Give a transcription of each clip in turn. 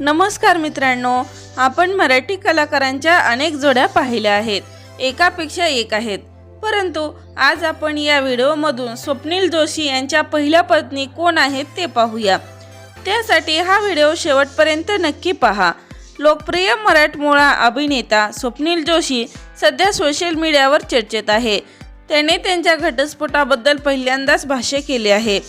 नमस्कार मित्रांनो आपण मराठी कलाकारांच्या अनेक जोड्या पाहिल्या आहेत. एकापेक्षा एक आहेत. परंतु आज आपण या व्हिडिओमधून स्वप्नील जोशी यांच्या पहिल्या पत्नी कोण आहेत ते पाहूया. त्यासाठी हा व्हिडिओ शेवटपर्यंत नक्की पहा. लोकप्रिय मराठमोळा अभिनेता स्वप्नील जोशी सध्या सोशल मीडियावर चर्चेत आहे. त्याने त्यांच्या घटस्फोटाबद्दल पहिल्यांदाच भाष्य केले आहे.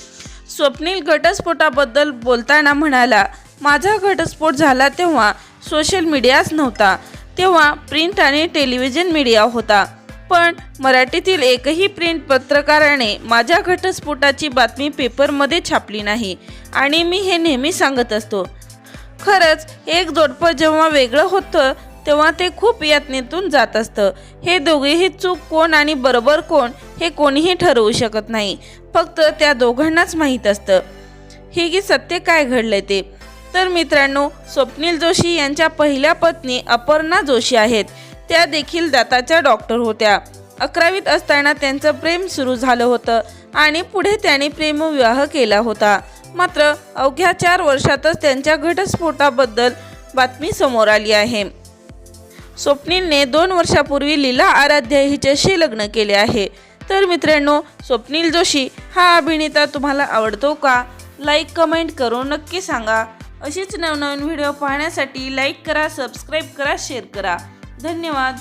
स्वप्नील घटस्फोटाबद्दल बोलताना म्हणाला माझा घटस्फोट झाला तेव्हा सोशल मीडियाच नव्हता. तेव्हा प्रिंट आणि टेलिव्हिजन मीडिया होता. पण मराठीतील एकही प्रिंट पत्रकाराने माझ्या घटस्फोटाची बातमी पेपरमध्ये छापली नाही आणि मी हे नेहमी सांगत असतो. खरंच एक जोडपं जेव्हा वेगळं होतं तेव्हा ते खूप यातनेतून जात असतं. हे दोघेही चूक कोण आणि बरोबर कोण हे कोणीही ठरवू शकत नाही. फक्त त्या दोघांनाच माहीत असतं. हे की सत्य काय घडलंय ते? तर मित्रांनो स्वप्नील जोशी यांच्या पहिल्या पत्नी अपर्णा जोशी आहेत. त्या देखील दाताच्या डॉक्टर होत्या. अकरावीत असताना त्यांचं प्रेम सुरू झालं होतं आणि पुढे त्यांनी प्रेमविवाह केला होता. मात्र अवघ्या चार वर्षातच त्यांच्या घटस्फोटाबद्दल बातमी समोर आली आहे. स्वप्नीलने दोन वर्षापूर्वी लीला आराध्य हिच्याशी लग्न केले आहे. तर मित्रांनो स्वप्नील जोशी हा अभिनेता तुम्हाला आवडतो का? लाईक कमेंट करून नक्की सांगा. अशीच नवनवीन व्हिडिओ पाहण्यासाठी लाईक करा सबस्क्राईब करा शेअर करा. धन्यवाद.